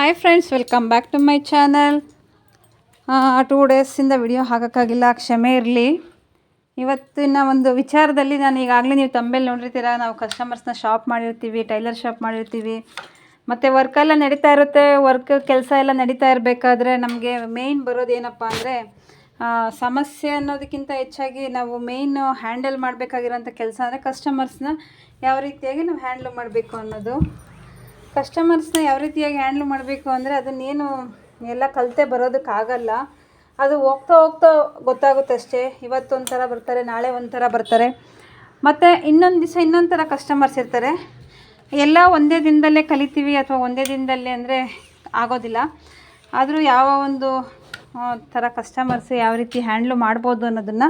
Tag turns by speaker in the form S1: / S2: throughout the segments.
S1: Hi friends welcome back to my channel two ಡೇಸಿಂದ video ಹಾಕೋಕ್ಕಾಗಿಲ್ಲ, ಕ್ಷಮೆ ಇರಲಿ. ಇವತ್ತಿನ ಒಂದು ವಿಚಾರದಲ್ಲಿ ನಾನು ಈಗಾಗಲೇ ನೀವು ತಂಬೆಲ್ಲಿ ನೋಡಿರ್ತೀರ? ನಾವು ಕಸ್ಟಮರ್ಸ್ನ ಶಾಪ್ ಮಾಡಿರ್ತೀವಿ ಟೈಲರ್ ಶಾಪ್ ಮಾಡಿರ್ತೀವಿ. ಮತ್ತು ವರ್ಕೆಲ್ಲ ನಡೀತಾ ಇರುತ್ತೆ ವರ್ಕ್ ಕೆಲಸ ಎಲ್ಲ ನಡೀತಾ ಇರಬೇಕಾದ್ರೆ ನಮಗೆ ಮೇಯ್ನ್ ಬರೋದು ಏನಪ್ಪ ಅಂದರೆ ಸಮಸ್ಯೆ ಅನ್ನೋದಕ್ಕಿಂತ ಹೆಚ್ಚಾಗಿ ನಾವು ಮೇಯ್ನು ಹ್ಯಾಂಡಲ್ ಮಾಡಬೇಕಾಗಿರೋಂಥ ಕೆಲಸ ಅಂದರೆ ಕಸ್ಟಮರ್ಸ್ನ ಯಾವ ರೀತಿಯಾಗಿ ನಾವು ಹ್ಯಾಂಡಲ್ ಮಾಡಬೇಕು ಅನ್ನೋದು. ಕಸ್ಟಮರ್ಸ್ನ ಯಾವ ರೀತಿಯಾಗಿ ಹ್ಯಾಂಡ್ಲ್ ಮಾಡಬೇಕು ಅಂದರೆ ಅದನ್ನೇನು ಎಲ್ಲ ಕಲಿತೆ ಬರೋದಕ್ಕಾಗಲ್ಲ. ಅದು ಹೋಗ್ತಾ ಹೋಗ್ತಾ ಗೊತ್ತಾಗುತ್ತೆ ಅಷ್ಟೇ. ಇವತ್ತು ಒಂಥರ ಬರ್ತಾರೆ, ನಾಳೆ ಒಂಥರ ಬರ್ತಾರೆ. ಮತ್ತು ಇನ್ನೊಂದು ದಿವಸ ಇನ್ನೊಂದು ಥರ ಕಸ್ಟಮರ್ಸ್ ಇರ್ತಾರೆ. ಎಲ್ಲ ಒಂದೇ ದಿನದಲ್ಲೇ ಕಲಿತೀವಿ ಅಥವಾ ಒಂದೇ ದಿನದಲ್ಲೇ ಅಂದರೆ ಆಗೋದಿಲ್ಲ. ಆದರೂ ಯಾವ ಒಂದು ಥರ ಕಸ್ಟಮರ್ಸ್ ಯಾವ ರೀತಿ ಹ್ಯಾಂಡ್ಲು ಮಾಡ್ಬೋದು ಅನ್ನೋದನ್ನು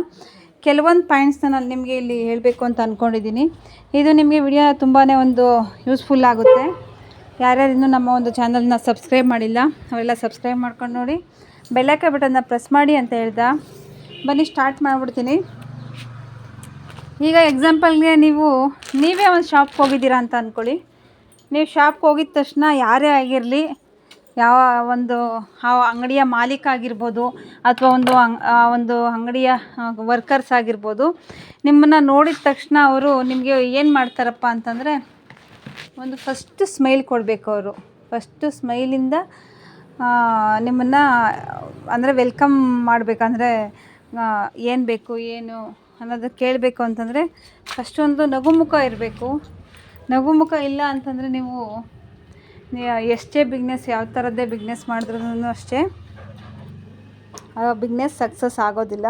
S1: ಕೆಲವೊಂದು ಪಾಯಿಂಟ್ಸ್ನ ನಾನು ನಿಮಗೆ ಇಲ್ಲಿ ಹೇಳಬೇಕು ಅಂತ ಅಂದ್ಕೊಂಡಿದ್ದೀನಿ ಇದು ನಿಮಗೆ ವಿಡಿಯೋ ತುಂಬಾ ಒಂದು ಯೂಸ್ಫುಲ್ ಆಗುತ್ತೆ. ಯಾರ್ಯಾರು ಇನ್ನೂ ನಮ್ಮ ಒಂದು ಚಾನಲ್ನ ಸಬ್ಸ್ಕ್ರೈಬ್ ಮಾಡಿಲ್ಲ, ಅವರೆಲ್ಲ ಸಬ್ಸ್ಕ್ರೈಬ್ ಮಾಡ್ಕೊಂಡು ನೋಡಿ. ಬೆಲ್ಲಕ್ಕೆ ಬಟನ್ನ ಪ್ರೆಸ್ ಮಾಡಿ ಅಂತ ಹೇಳ್ದ. ಬನ್ನಿ ಸ್ಟಾರ್ಟ್ ಮಾಡಿಬಿಡ್ತೀನಿ. ಈಗ ಎಕ್ಸಾಂಪಲ್ಗೆ ನೀವು, ನೀವೇ ಒಂದು ಶಾಪ್ಗೆ ಹೋಗಿದ್ದೀರಾ ಅಂತ ಅಂದ್ಕೊಳ್ಳಿ ನೀವು ಶಾಪ್ಗೆ ಹೋಗಿದ ತಕ್ಷಣ ಯಾರೇ ಆಗಿರಲಿ, ಯಾವ ಒಂದು, ಆ ಅಂಗಡಿಯ ಮಾಲೀಕ ಆಗಿರ್ಬೋದು, ಅಥವಾ ಒಂದು ಒಂದು ಅಂಗಡಿಯ ವರ್ಕರ್ಸ್ ಆಗಿರ್ಬೋದು, ನಿಮ್ಮನ್ನು ನೋಡಿದ ತಕ್ಷಣ ಅವರು ನಿಮಗೆ ಏನು ಮಾಡ್ತಾರಪ್ಪ ಅಂತಂದರೆ ಒಂದು ಫಸ್ಟ್ ಸ್ಮೈಲ್ ಕೊಡಬೇಕು ಅವರು. ಫಸ್ಟು ಸ್ಮೈಲಿಂದ ನಿಮ್ಮನ್ನು, ಅಂದರೆ ವೆಲ್ಕಮ್ ಮಾಡಬೇಕಂದ್ರೆ ಏನು ಬೇಕು, ಏನು ಅನ್ನೋದು ಕೇಳಬೇಕು ಅಂತಂದರೆ ಫಸ್ಟ್ ಒಂದು ನಗುಮುಖ ಇರಬೇಕು. ನಗುಮುಖ ಇಲ್ಲ ಅಂತಂದರೆ ನೀವು ಎಷ್ಟೇ ಬಿಗ್ನೆಸ್ ಯಾವ ಥರದ್ದೇ ಬಿಗ್ನೆಸ್ ಮಾಡಿದ್ರೂ ಅಷ್ಟೇ ಬಿಗ್ನೆಸ್ ಸಕ್ಸಸ್ ಆಗೋದಿಲ್ಲ.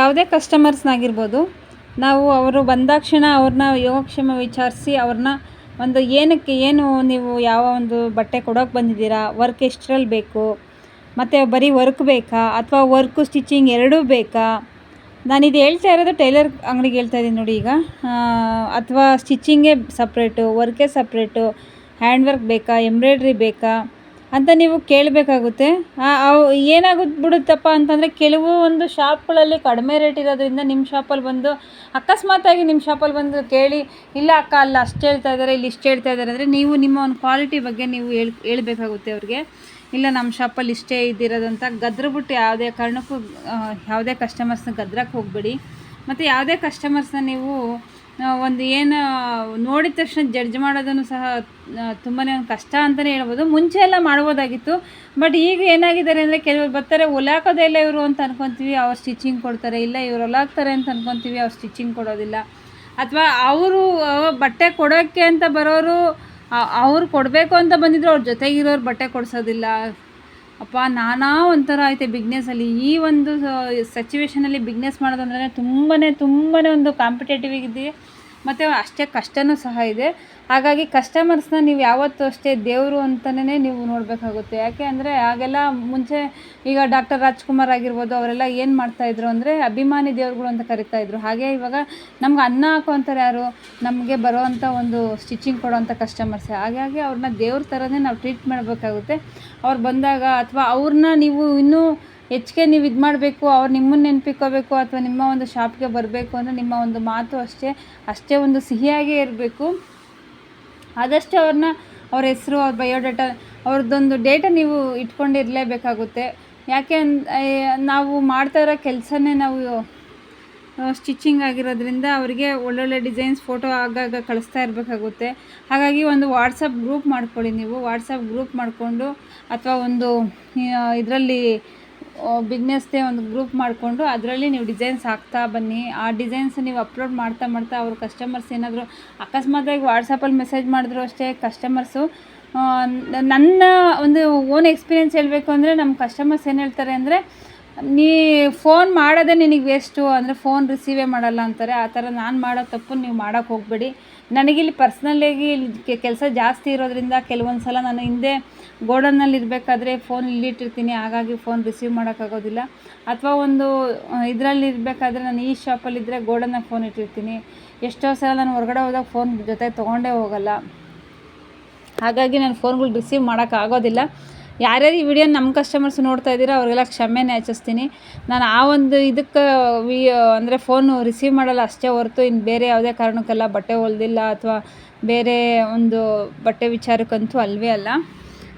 S1: ಯಾವುದೇ ಕಸ್ಟಮರ್ಸ್ನಾಗಿರ್ಬೋದು ನಾವು ಅವರು ಬಂದಾಕ್ಷಣ ಅವ್ರನ್ನ ಯೋಗಕ್ಷೇಮ ವಿಚಾರಿಸಿ ಅವ್ರನ್ನ ಒಂದು ಏನಕ್ಕೆ ಏನು ನೀವು ಯಾವ ಒಂದು ಬಟ್ಟೆ ಕೊಡೋಕೆ ಬಂದಿದ್ದೀರಾ? ವರ್ಕ್ ಎಷ್ಟರಲ್ಲಿ ಬೇಕು? ಮತ್ತು ಬರೀ ವರ್ಕ್ ಬೇಕಾ? ಅಥವಾ ವರ್ಕು ಸ್ಟಿಚಿಂಗ್ ಎರಡೂ ಬೇಕಾ? ನಾನಿದು ಹೇಳ್ತಾ ಇರೋದು ಟೈಲರ್ ಅಂಗಡಿಗೆ ಹೇಳ್ತಾ ಇದ್ದೀನಿ ನೋಡಿ ಈಗ. ಅಥವಾ ಸ್ಟಿಚಿಂಗೇ ಸಪ್ರೇಟು, ವರ್ಕೇ ಸಪ್ರೇಟು ಹ್ಯಾಂಡ್ ವರ್ಕ್ ಬೇಕಾ? ಎಂಬ್ರಾಯ್ಡ್ರಿ ಬೇಕಾ? ಅಂತ ನೀವು ಕೇಳಬೇಕಾಗುತ್ತೆ. ಏನಾಗುತ್ತೆ ಬಿಡುತ್ತಪ್ಪ ಅಂತಂದರೆ ಕೆಲವು ಒಂದು ಶಾಪ್ಗಳಲ್ಲಿ ಕಡಿಮೆ ರೇಟ್ ಇರೋದ್ರಿಂದ ನಿಮ್ಮ ಶಾಪಲ್ಲಿ ಬಂದು ಅಕಸ್ಮಾತಾಗಿ ನಿಮ್ಮ ಶಾಪಲ್ಲಿ ಬಂದು ಕೇಳಿ, ಇಲ್ಲ ಅಕ್ಕ, ಅಲ್ಲ ಅಷ್ಟು ಹೇಳ್ತಾ ಇದ್ದಾರೆ ಇಲ್ಲಿ ಇಷ್ಟು ಹೇಳ್ತಾ ಇದ್ದಾರೆ ಅಂದರೆ ನೀವು ನಿಮ್ಮ ಒಂದು ಕ್ವಾಲಿಟಿ ಬಗ್ಗೆ ನೀವು ಹೇಳ್, ಹೇಳ್ಬೇಕಾಗುತ್ತೆ ಅವ್ರಿಗೆ. ಇಲ್ಲ ನಮ್ಮ ಶಾಪಲ್ಲಿ ಇಷ್ಟೇ ಇದ್ದಿರೋದು ಅಂತ ಗದ್ರಬಿಟ್ಟು ಯಾವುದೇ ಕಾರಣಕ್ಕೂ ಯಾವುದೇ ಕಸ್ಟಮರ್ಸ್ನ ಗದ್ರಕ್ಕೆ ಹೋಗಬೇಡಿ. ಮತ್ತು ಯಾವುದೇ ಕಸ್ಟಮರ್ಸ್ನ ನೀವು ಒಂದು ಏನು ನೋಡಿದ ತಕ್ಷಣ ಜಡ್ಜ್ ಮಾಡೋದನ್ನು ಸಹ ತುಂಬಾ ಒಂದು ಕಷ್ಟ ಅಂತಲೇ ಹೇಳ್ಬೋದು. ಮುಂಚೆ ಎಲ್ಲ ಮಾಡ್ಬೋದಾಗಿತ್ತು. ಬಟ್ ಈಗ ಏನಾಗಿದ್ದಾರೆ ಅಂದರೆ ಕೆಲವರು ಬರ್ತಾರೆ ಹೊಲಾಕೋದೇ ಇಲ್ಲ ಇವರು ಅಂತ ಅನ್ಕೊತೀವಿ. ಅವ್ರು ಸ್ಟಿಚಿಂಗ್ ಕೊಡ್ತಾರೆ. ಇಲ್ಲ, ಇವ್ರು ಹೊಲಾಕ್ತಾರೆ ಅಂತ ಅನ್ಕೊತೀವಿ. ಅವ್ರು ಸ್ಟಿಚಿಂಗ್ ಕೊಡೋದಿಲ್ಲ. ಅಥವಾ ಅವರು ಬಟ್ಟೆ ಕೊಡೋಕ್ಕೆ ಅಂತ ಬರೋರು ಅವ್ರು ಕೊಡಬೇಕು ಅಂತ ಬಂದಿದ್ರು, ಅವ್ರ ಜೊತೆಗಿರೋರು ಬಟ್ಟೆ ಕೊಡಿಸೋದಿಲ್ಲ. ಅಪ್ಪ, ನಾನಾ ಒಂಥರ ಐತೆ ಬಿಗ್ನೆಸ್ಸಲ್ಲಿ. ಈ ಒಂದು ಸಿಚುವೇಷನಲ್ಲಿ ಬಿಗ್ನೆಸ್ ಮಾಡೋದಂದ್ರೆ ತುಂಬಾ ತುಂಬಾ ಒಂದು ಕಾಂಪಿಟೇಟಿವ್ ಇದೆ ಮತ್ತು ಅಷ್ಟೇ ಕಷ್ಟನೂ ಸಹ ಇದೆ. ಹಾಗಾಗಿ ಕಸ್ಟಮರ್ಸ್ನ ನೀವು ಯಾವತ್ತೂ ಅಷ್ಟೇ ದೇವರು ಅಂತಲೇ ನೀವು ನೋಡಬೇಕಾಗುತ್ತೆ. ಯಾಕೆ ಅಂದರೆ ಆಗೆಲ್ಲ ಮುಂಚೆ ಈಗ ಡಾಕ್ಟರ್ ರಾಜ್ಕುಮಾರ್ ಆಗಿರ್ಬೋದು, ಅವರೆಲ್ಲ ಏನು ಮಾಡ್ತಾಯಿದ್ರು ಅಂದರೆ ಅಭಿಮಾನಿ ದೇವರುಗಳು ಅಂತ ಕರಿತಾ ಇದ್ರು. ಹಾಗೆ ಇವಾಗ ನಮ್ಗೆ ಅನ್ನ ಹಾಕೋಂಥವ್ರು ಯಾರು? ನಮಗೆ ಬರೋವಂಥ ಒಂದು ಸ್ಟಿಚಿಂಗ್ ಕೊಡೋವಂಥ ಕಸ್ಟಮರ್ಸ್ ಹಾಗಾಗಿ ಅವ್ರನ್ನ ದೇವ್ರ ಥರನೇ ನಾವು ಟ್ರೀಟ್ ಮಾಡಬೇಕಾಗುತ್ತೆ. ಅವ್ರು ಬಂದಾಗ ಅಥವಾ ಅವ್ರನ್ನ ನೀವು ಇನ್ನೂ ಹೆಚ್ಚಿಗೆ ನೀವು ಇದು ಮಾಡಬೇಕು, ಅವ್ರು ನಿಮ್ಮನ್ನು ನೆನಪಿಕೋಬೇಕು ಅಥವಾ ನಿಮ್ಮ ಒಂದು ಶಾಪ್ಗೆ ಬರಬೇಕು ಅಂದರೆ ನಿಮ್ಮ ಒಂದು ಮಾತು ಅಷ್ಟೇ ಅಷ್ಟೇ ಒಂದು ಸಿಹಿಯಾಗೇ ಇರಬೇಕು. ಆದಷ್ಟು ಅವ್ರನ್ನ ಅವ್ರ ಹೆಸರು, ಅವ್ರ ಬಯೋಡೇಟಾ ಅವ್ರದ್ದೊಂದು ಡೇಟಾ ನೀವು ಇಟ್ಕೊಂಡಿರಲೇಬೇಕಾಗುತ್ತೆ ಯಾಕೆ ನಾವು ಮಾಡ್ತಾ ಇರೋ ಕೆಲಸನೇ ನಾವು ಸ್ಟಿಚಿಂಗ್ ಆಗಿರೋದ್ರಿಂದ ಅವರಿಗೆ ಒಳ್ಳೊಳ್ಳೆ ಡಿಸೈನ್ಸ್, ಫೋಟೋ ಆಗಾಗ ಕಳಿಸ್ತಾ ಇರಬೇಕಾಗುತ್ತೆ. ಹಾಗಾಗಿ ಒಂದು ವಾಟ್ಸಪ್ ಗ್ರೂಪ್ ಮಾಡ್ಕೊಳ್ಳಿ ನೀವು. ವಾಟ್ಸಪ್ ಗ್ರೂಪ್ ಮಾಡಿಕೊಂಡು ಅಥವಾ ಒಂದು ಇದರಲ್ಲಿ ಬಿಸ್ನೆಸ್ದೇ ಒಂದು ಗ್ರೂಪ್ ಮಾಡಿಕೊಂಡು ಅದರಲ್ಲಿ ನೀವು ಡಿಸೈನ್ಸ್ ಹಾಕ್ತಾ ಬನ್ನಿ. ಆ ಡಿಸೈನ್ಸ್ ನೀವು ಅಪ್ಲೋಡ್ ಮಾಡ್ತಾ ಮಾಡ್ತಾ ಅವ್ರ ಕಸ್ಟಮರ್ಸ್ ಏನಾದರೂ ಅಕಸ್ಮಾತಾಗಿ ವಾಟ್ಸಪ್ಪಲ್ಲಿ ಮೆಸೇಜ್ ಮಾಡಿದ್ರು ಅಷ್ಟೇ ಕಸ್ಟಮರ್ಸು ನನ್ನ ಒಂದು ಓನ್ ಎಕ್ಸ್ಪೀರಿಯೆನ್ಸ್ ಹೇಳಬೇಕು ಅಂದರೆ ನಮ್ಮ ಕಸ್ಟಮರ್ಸ್ ಏನು ಹೇಳ್ತಾರೆ ಅಂದರೆ ನೀ ಫೋನ್ ಮಾಡೋದೇ ನಿನಗೆ ವೇಸ್ಟು ಅಂದರೆ ಫೋನ್ ರಿಸೀವೇ ಮಾಡಲ್ಲ ಅಂತಾರೆ. ಆ ಥರ ನಾನು ಮಾಡೋ ತಪ್ಪು ನೀವು ಮಾಡೋಕ್ಕೆ ಹೋಗಬೇಡಿ. ನನಗಿಲ್ಲಿ ಪರ್ಸ್ನಲ್ಲಾಗಿ ಕೆಲಸ ಜಾಸ್ತಿ ಇರೋದ್ರಿಂದ ಕೆಲವೊಂದು ಸಲ ನಾನು ಹಿಂದೆ ಗೋಡನ್ನಲ್ಲಿ ಇರಬೇಕಾದ್ರೆ ಫೋನ್ ಇಲ್ಲಿಟ್ಟಿರ್ತೀನಿ ಹಾಗಾಗಿ ಫೋನ್ ರಿಸೀವ್ ಮಾಡೋಕ್ಕಾಗೋದಿಲ್ಲ ಅಥವಾ ಒಂದು ಇದರಲ್ಲಿ ಇರಬೇಕಾದ್ರೆ ನಾನು ಈ ಶಾಪಲ್ಲಿದ್ದರೆ ಗೋಡನ್ನಾಗ ಫೋನ್ ಇಟ್ಟಿರ್ತೀನಿ. ಎಷ್ಟೋ ಸಲ ನಾನು ಹೊರಗಡೆ ಹೋದಾಗ ಫೋನ್ ಜೊತೆ ತೊಗೊಂಡೇ ಹೋಗಲ್ಲ. ಹಾಗಾಗಿ ನಾನು ಫೋನ್ಗಳು ರಿಸೀವ್ ಮಾಡೋಕ್ಕಾಗೋದಿಲ್ಲ ಯಾರ್ಯಾರು ಈ ವಿಡಿಯೋ ನಮ್ಮ ಕಸ್ಟಮರ್ಸ್ ನೋಡ್ತಾ ಇದ್ದೀರೋ ಅವ್ರಿಗೆಲ್ಲ ಕ್ಷಮೆನೇ ಯಾಚಿಸ್ತೀನಿ ನಾನು ಆ ಒಂದು ಇದಕ್ಕೆ ವಿ, ಅಂದರೆ ಫೋನು ರಿಸೀವ್ ಮಾಡಲ್ಲ, ಅಷ್ಟೇ ಹೊರತು ಇನ್ನು ಬೇರೆ ಯಾವುದೇ ಕಾರಣಕ್ಕೆಲ್ಲ ಬಟ್ಟೆ ಹೊಲ್ದಿಲ್ಲ ಅಥವಾ ಬೇರೆ ಒಂದು ಬಟ್ಟೆ ವಿಚಾರಕ್ಕಂತೂ ಅಲ್ಲವೇ ಅಲ್ಲ.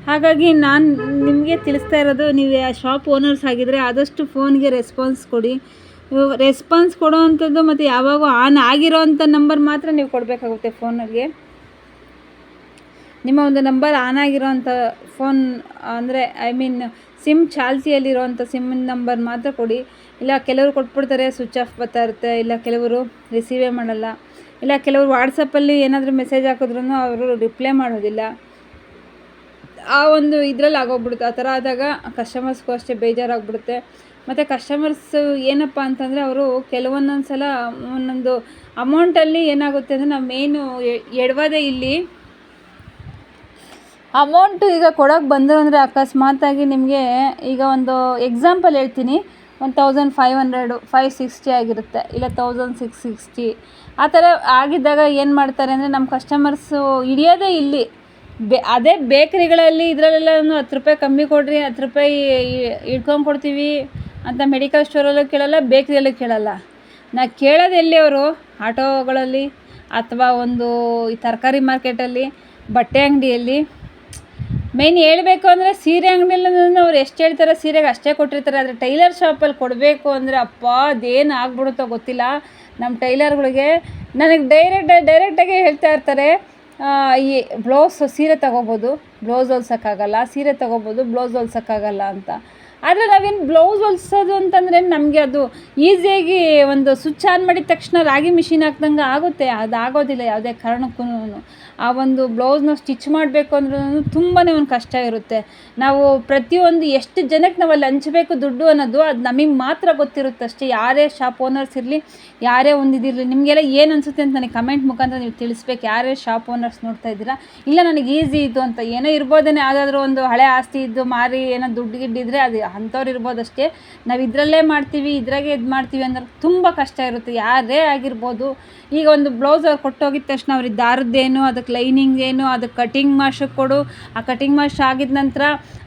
S1: ಹಾಗಾಗಿ ನಾನು ನಿಮಗೆ ತಿಳಿಸ್ತಾ ಇರೋದು, ನೀವು ಆ ಶಾಪ್ ಓನರ್ಸ್ ಆಗಿದ್ದರೆ ಆದಷ್ಟು ಫೋನ್ಗೆ ರೆಸ್ಪಾನ್ಸ್ ಕೊಡಿ. ರೆಸ್ಪಾನ್ಸ್ ಕೊಡೋ ಅಂಥದ್ದು ಮತ್ತು ಯಾವಾಗೂ ಆನ್ ಆಗಿರೋ ಅಂಥ ನಂಬರ್ ಮಾತ್ರ ನೀವು ಕೊಡಬೇಕಾಗುತ್ತೆ ಫೋನಲ್ಲಿ ನಿಮ್ಮ ಒಂದು ನಂಬರ್ ಆನ್ ಆಗಿರೋಂಥ ಫೋನ್, ಅಂದರೆ, ಐ ಮೀನ್, ಸಿಮ್ ಚಾಲ್ತಿಯಲ್ಲಿರುವಂಥ ಸಿಮ್ ನಂಬರ್ ಮಾತ್ರ ಕೊಡಿ. ಇಲ್ಲ, ಕೆಲವರು ಕೊಟ್ಬಿಡ್ತಾರೆ ಸ್ವಿಚ್ ಆಫ್ ಬರ್ತಾ ಇರುತ್ತೆ, ಇಲ್ಲ ಕೆಲವರು ರಿಸೀವೇ ಮಾಡಲ್ಲ. ಇಲ್ಲ, ಕೆಲವರು ವಾಟ್ಸಪ್ಪಲ್ಲಿ ಏನಾದರೂ ಮೆಸೇಜ್ ಹಾಕಿದ್ರೂ ಅವರು ರಿಪ್ಲೈ ಮಾಡೋದಿಲ್ಲ. ಆ ಒಂದು ಇದ್ರಲ್ಲಿ ಆಗೋಗ್ಬಿಡುತ್ತೆ, ಆ ಥರ ಆದಾಗ ಕಸ್ಟಮರ್ಸ್ಗೂ ಅಷ್ಟೇ ಬೇಜಾರಾಗ್ಬಿಡುತ್ತೆ. ಮತ್ತು ಕಸ್ಟಮರ್ಸ್ ಏನಪ್ಪ ಅಂತಂದರೆ, ಅವರು ಕೆಲವೊಂದೊಂದು ಸಲ ಒಂದೊಂದು ಅಮೌಂಟಲ್ಲಿ ಏನಾಗುತ್ತೆ ಅಂದರೆ, ನಾವು ಮೇಯ್ನು ಎಡವದೇ ಇಲ್ಲಿ ಅಮೌಂಟು ಈಗ ಕೊಡೋಕೆ ಬಂದರು ಅಂದರೆ ಅಕಸ್ಮಾತಾಗಿ ನಿಮಗೆ ಈಗ ಒಂದು ಎಕ್ಸಾಂಪಲ್ ಹೇಳ್ತೀನಿ. One thousand five hundred five sixty ಆಗಿರುತ್ತೆ. ಇಲ್ಲ ತೌಸಂಡ್ ಸಿಕ್ಸ್ ಸಿಕ್ಸ್ಟಿ ಆ ಥರ ಆಗಿದ್ದಾಗ ಏನು ಮಾಡ್ತಾರೆ ಅಂದರೆ ನಮ್ಮ ಕಸ್ಟಮರ್ಸು ಹಿಡಿಯೋದೇ ಇಲ್ಲಿ. ಬೆ, ಅದೇ ಬೇಕ್ರಿಗಳಲ್ಲಿ ಇದರಲ್ಲೆಲ್ಲ ಹತ್ತು ರೂಪಾಯಿ ಕಮ್ಮಿ ಕೊಡಿರಿ, ಹತ್ತು ರೂಪಾಯಿ ಇಟ್ಕೊಂಡು ಕೊಡ್ತೀವಿ ಅಂತ ಮೆಡಿಕಲ್ ಸ್ಟೋರಲ್ಲೂ ಕೇಳಲ್ಲ ಬೇಕ್ರಿಯಲ್ಲೂ ಕೇಳಲ್ಲ. ನಾ ಕೇಳೋದು ಎಲ್ಲಿ ಅವರು? ಆಟೋಗಳಲ್ಲಿ ಅಥವಾ ಒಂದು ಈ ತರಕಾರಿ ಮಾರ್ಕೆಟಲ್ಲಿ ಬಟ್ಟೆ ಅಂಗಡಿಯಲ್ಲಿ. ಮೇಯ್ನ್ ಹೇಳಬೇಕು ಅಂದರೆ ಸೀರೆ ಅಂಗಡಿಯಲ್ಲಿ ಅವ್ರು ಎಷ್ಟು ಹೇಳ್ತಾರೆ ಸೀರೆಗೆ ಅಷ್ಟೇ ಕೊಟ್ಟಿರ್ತಾರೆ. ಆದರೆ ಟೈಲರ್ ಶಾಪಲ್ಲಿ ಕೊಡಬೇಕು ಅಂದರೆ ಅಪ್ಪ ಅದೇನು ಆಗ್ಬಿಡುತ್ತೋ ಗೊತ್ತಿಲ್ಲ. ನಮ್ಮ ಟೈಲರ್ಗಳಿಗೆ ನನಗೆ ಡೈರೆಕ್ಟ್ ಡೈರೆಕ್ಟಾಗಿ ಹೇಳ್ತಾ ಇರ್ತಾರೆ ಈ ಬ್ಲೌಸ್ ಸೀರೆ ತೊಗೋಬೋದು. ಬ್ಲೌಸ್ ಹೊಲ್ಸೋಕ್ಕಾಗಲ್ಲ, ಸೀರೆ ತೊಗೋಬೋದು, ಬ್ಲೌಸ್ ಹೊಲ್ಸೋಕ್ಕಾಗಲ್ಲ ಅಂತ. ಆದರೆ ನಾವೇನು ಬ್ಲೌಸ್ ಹೊಲ್ಸೋದು ಅಂತಂದರೆ ನಮಗೆ ಅದು ಈಸಿಯಾಗಿ ಒಂದು ಸ್ವಿಚ್ ಆನ್ ಮಾಡಿದ ತಕ್ಷಣ ರಾಗಿ ಮಿಷಿನ್ ಹಾಕ್ದಂಗೆ ಆಗುತ್ತೆ. ಅದು ಆಗೋದಿಲ್ಲ ಯಾವುದೇ ಕಾರಣಕ್ಕೂ ಆ ಒಂದು ಬ್ಲೌಸ್ನ ಸ್ಟಿಚ್ ಮಾಡಬೇಕು ಅಂದ್ರೂ ತುಂಬಾ ಒಂದು ಕಷ್ಟ ಇರುತ್ತೆ. ನಾವು ಪ್ರತಿಯೊಂದು ಎಷ್ಟು ಜನಕ್ಕೆ ನಾವು ಅಲ್ಲಿ ಹಂಚ್ಬೇಕು ದುಡ್ಡು ಅನ್ನೋದು ಅದು ನಮಗೆ ಮಾತ್ರ ಗೊತ್ತಿರುತ್ತೆ ಅಷ್ಟೇ. ಯಾರೇ ಶಾಪ್ ಓನರ್ಸ್ ಇರಲಿ, ಯಾರೇ ಒಂದು ನಿಮಗೆಲ್ಲ ಏನು ಅನಿಸುತ್ತೆ ಅಂತ ನನಗೆ ಕಮೆಂಟ್ ಮುಖಾಂತರ ನೀವು ತಿಳಿಸ್ಬೇಕು. ಯಾರೇ ಶಾಪ್ ಓನರ್ಸ್ ನೋಡ್ತಾ ಇದ್ದೀರಾ? ಇಲ್ಲ ನನಗೆ ಈಸಿ ಇದು ಅಂತ, ಏನೋ ಇರ್ಬೋದೇನೆ, ಯಾವುದಾದ್ರೂ ಒಂದು ಹಳೆ ಆಸ್ತಿ ಇದ್ದು ಮಾರಿ ಏನೋ ದುಡ್ಡು ಗಿಡ್ಡಿದ್ರೆ ಅದು ಅಂಥವ್ರು ಇರ್ಬೋದು ಅಷ್ಟೇ. ನಾವು ಇದರಲ್ಲೇ ಮಾಡ್ತೀವಿ, ಇದ್ರಾಗೆ ಇದು ಮಾಡ್ತೀವಿ ಅಂದ್ರೆ ತುಂಬ ಕಷ್ಟ ಇರುತ್ತೆ. ಯಾರೇ ಆಗಿರ್ಬೋದು, ಈಗ ಒಂದು ಬ್ಲೌಸ್ ಅವ್ರು ಕೊಟ್ಟೋಗಿದ ತಕ್ಷಣ ಅವ್ರಿಗೆ ದಾರದ್ದೇನು, ಅದಕ್ಕೆ ಲೈನಿಂಗ್ ಏನು, ಅದು ಕಟಿಂಗ್ ಮಾಷಕ್ಕೆ ಕೊಡು. ಆ ಕಟಿಂಗ್ ಮಾಷ್ ಆಗಿದ ನಂತರ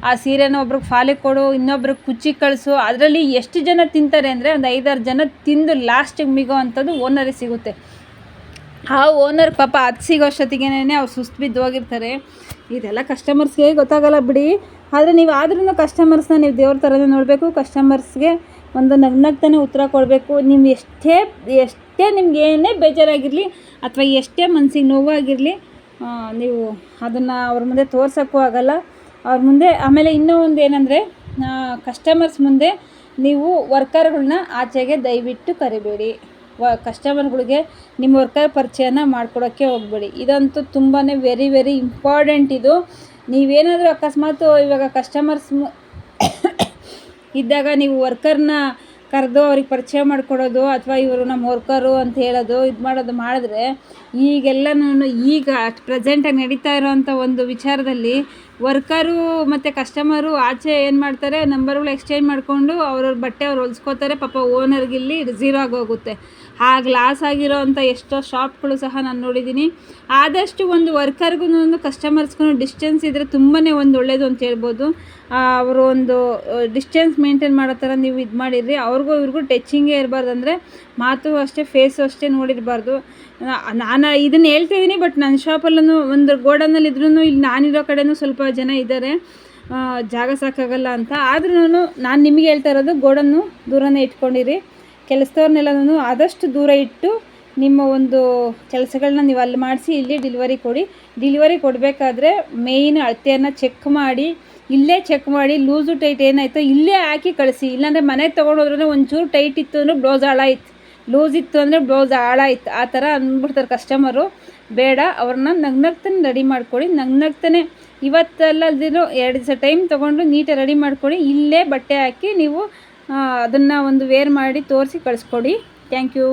S1: ಆ ಸೀರೆನ ಒಬ್ರಿಗೆ ಫಾಲಿಗೆ ಕೊಡು, ಇನ್ನೊಬ್ರಿಗೆ ಕುಚ್ಚಿ ಕಳಿಸು. ಅದರಲ್ಲಿ ಎಷ್ಟು ಜನ ತಿಂತಾರೆ ಅಂದರೆ ಒಂದು ಐದಾರು ಜನ ತಿಂದು ಲಾಸ್ಟಿಗೆ ಮಿಗೋ ಅಂಥದ್ದು ಓನರಿಗೆ ಸಿಗುತ್ತೆ. ಆ ಓನರ್ ಪಾಪ ಅದು ಸಿಗೋ ಅಷ್ಟೊತ್ತಿಗೇನೆ ಅವ್ರು ಸುಸ್ತು ಬಿದ್ದು ಹೋಗಿರ್ತಾರೆ. ಇದೆಲ್ಲ ಕಸ್ಟಮರ್ಸ್ಗೆ ಗೊತ್ತಾಗಲ್ಲ ಬಿಡಿ. ಆದರೆ ನೀವು ಆದ್ರೂ ಕಸ್ಟಮರ್ಸ್ನ ನೀವು ದೇವ್ರ ಥರನೇ ನೋಡಬೇಕು. ಕಸ್ಟಮರ್ಸ್ಗೆ ಒಂದು ನಗ್ನಗ್ತಾನೆ ಉತ್ತರ ಕೊಡಬೇಕು. ನೀವು ಎಷ್ಟೇ ಎಷ್ಟೇ ನಿಮ್ಗೆ ಏನೇ ಬೇಜಾರಾಗಿರಲಿ ಅಥವಾ ಎಷ್ಟೇ ಮನಸ್ಸಿಗೆ ನೋವಾಗಿರಲಿ ನೀವು ಅದನ್ನು ಅವ್ರ ಮುಂದೆ ತೋರ್ಸೋಕ್ಕೂ ಆಗಲ್ಲ. ಅವ್ರ ಮುಂದೆ, ಆಮೇಲೆ ಇನ್ನೂ ಒಂದು ಏನಂದರೆ ಕಸ್ಟಮರ್ಸ್ ಮುಂದೆ ನೀವು ವರ್ಕರ್ಗಳನ್ನ ಆಚೆಗೆ ದಯವಿಟ್ಟು ಕರಿಬೇಡಿ. ವ ಕಸ್ಟಮರ್ಗಳಿಗೆ ನಿಮ್ಮ ವರ್ಕರ್ ಪರಿಚಯನ ಮಾಡ್ಕೊಡೋಕ್ಕೆ ಹೋಗಬೇಡಿ. ಇದಂತೂ ತುಂಬಾ ವೆರಿ ವೆರಿ ಇಂಪಾರ್ಟೆಂಟ್ ಇದು. ನೀವೇನಾದರೂ ಅಕಸ್ಮಾತು ಇವಾಗ ಕಸ್ಟಮರ್ಸ್ ಇದ್ದಾಗ ನೀವು ವರ್ಕರ್ನ ಕರೆದು ಅವ್ರಿಗೆ ಪರಿಚಯ ಮಾಡಿಕೊಡೋದು ಅಥವಾ ಇವರು ನಮ್ಮ ವರ್ಕರು ಅಂತ ಹೇಳೋದು, ಇದು ಮಾಡೋದು ಮಾಡಿದ್ರೆ ಈಗೆಲ್ಲನೂ ಈಗ ಪ್ರೆಸೆಂಟಾಗಿ ನಡೀತಾ ಇರೋವಂಥ ಒಂದು ವಿಚಾರದಲ್ಲಿ ವರ್ಕರು ಮತ್ತು ಕಸ್ಟಮರು ಆಚೆ ಏನು ಮಾಡ್ತಾರೆ ನಂಬರ್ಗಳು ಎಕ್ಸ್ಚೇಂಜ್ ಮಾಡಿಕೊಂಡು ಅವ್ರವ್ರ ಬಟ್ಟೆ ಅವ್ರು ಹೊಲ್ಸ್ಕೋತಾರೆ, ಪಾಪ ಓನರ್ಗಿಲ್ಲಿ ಝೀರೋ ಆಗೋಗುತ್ತೆ ಹಾಗೆ ಗ್ಲಾಸ್ ಆಗಿರೋ ಅಂಥ ಎಷ್ಟೋ ಶಾಪ್ಗಳು ಸಹ ನಾನು ನೋಡಿದ್ದೀನಿ. ಆದಷ್ಟು ಒಂದು ವರ್ಕರ್ಗೂ ಒಂದು ಕಸ್ಟಮರ್ಸ್ಗೂ ಡಿಸ್ಟೆನ್ಸ್ ಇದ್ದರೆ ತುಂಬಾ ಒಂದು ಒಳ್ಳೆಯದು ಅಂತ ಹೇಳ್ಬೋದು. ಅವರು ಒಂದು ಡಿಸ್ಟೆನ್ಸ್ ಮೇಂಟೈನ್ ಮಾಡೋ ಥರ ನೀವು ಇದು ಮಾಡಿರಿ ಅವ್ರಿಗೂ ಇವ್ರಿಗೂ ಟಚಿಂಗೇ ಇರಬಾರ್ದು ಅಂದರೆ ಮಾತು ಅಷ್ಟೇ, ಫೇಸು ಅಷ್ಟೇ ನೋಡಿರಬಾರ್ದು. ನಾನು ಇದನ್ನು ಹೇಳ್ತಿದ್ದೀನಿ ಬಟ್ ನನ್ನ ಶಾಪಲ್ಲೂ ಒಂದು ಗೋಡನಲ್ಲಿ ಇದ್ರೂ ಇಲ್ಲಿ ನಾನಿರೋ ಕಡೆಯೂ ಸ್ವಲ್ಪ ಜನ ಇದ್ದಾರೆ. ಜಾಗ ಸಾಕಾಗಲ್ಲ ಅಂತ. ಆದ್ರೂ ನಾನು ನಿಮಗೆ ಹೇಳ್ತಾ ಇರೋದು ಗೋಡನ್ನು ದೂರನೇ ಇಟ್ಕೊಂಡಿರಿ. ಕೆಲಸದವ್ರನ್ನೆಲ್ಲನೂ ಆದಷ್ಟು ದೂರ ಇಟ್ಟು ನಿಮ್ಮ ಒಂದು ಕೆಲಸಗಳನ್ನ ನೀವು ಅಲ್ಲಿ ಮಾಡಿಸಿ ಇಲ್ಲಿ ಡಿಲಿವರಿ ಕೊಡಿ. ಡಿಲಿವರಿ ಕೊಡಬೇಕಾದ್ರೆ ಮೇಯ್ನ್ ಅಳತೆಯನ್ನು ಚೆಕ್ ಮಾಡಿ, ಇಲ್ಲೇ ಚೆಕ್ ಮಾಡಿ, ಲೂಸು ಟೈಟ್ ಏನಾಯಿತು ಇಲ್ಲೇ ಹಾಕಿ ಕಳಿಸಿ. ಇಲ್ಲಾಂದರೆ ಮನೆಗೆ ತೊಗೊಂಡೋದ್ರೂ ಒಂಚೂರು ಟೈಟ್ ಇತ್ತು ಅಂದರೆ ಬ್ಲೌಸ್ ಹಾಳಾಯ್ತು. ಲೂಸ್ ಇತ್ತು ಅಂದರೆ ಬ್ಲೌಸ್ ಹಾಳಾಯ್ತು. ಆ ಥರ ಅಂದ್ಬಿಡ್ತಾರೆ ಕಸ್ಟಮರು ಬೇಡ, ಅವ್ರನ್ನ ನಗ್ನಗ್ತಾನೆ ರೆಡಿ ಮಾಡಿಕೊಡಿ. ನಗ್ನಗ್ತಾನೆ ಇವತ್ತಲ್ಲದಿರೋ ಎರಡು ದಿವಸ ಟೈಮ್ ತೊಗೊಂಡು ನೀಟಾಗಿ ರೆಡಿ ಮಾಡಿಕೊಡಿ. ಇಲ್ಲೇ ಬಟ್ಟೆ ಹಾಕಿ ನೀವು ಅದನ್ನು ಒಂದು ವೇರ್ ಮಾಡಿ ತೋರಿಸಿ ಕಳಿಸ್ಕೊಡಿ. Thank you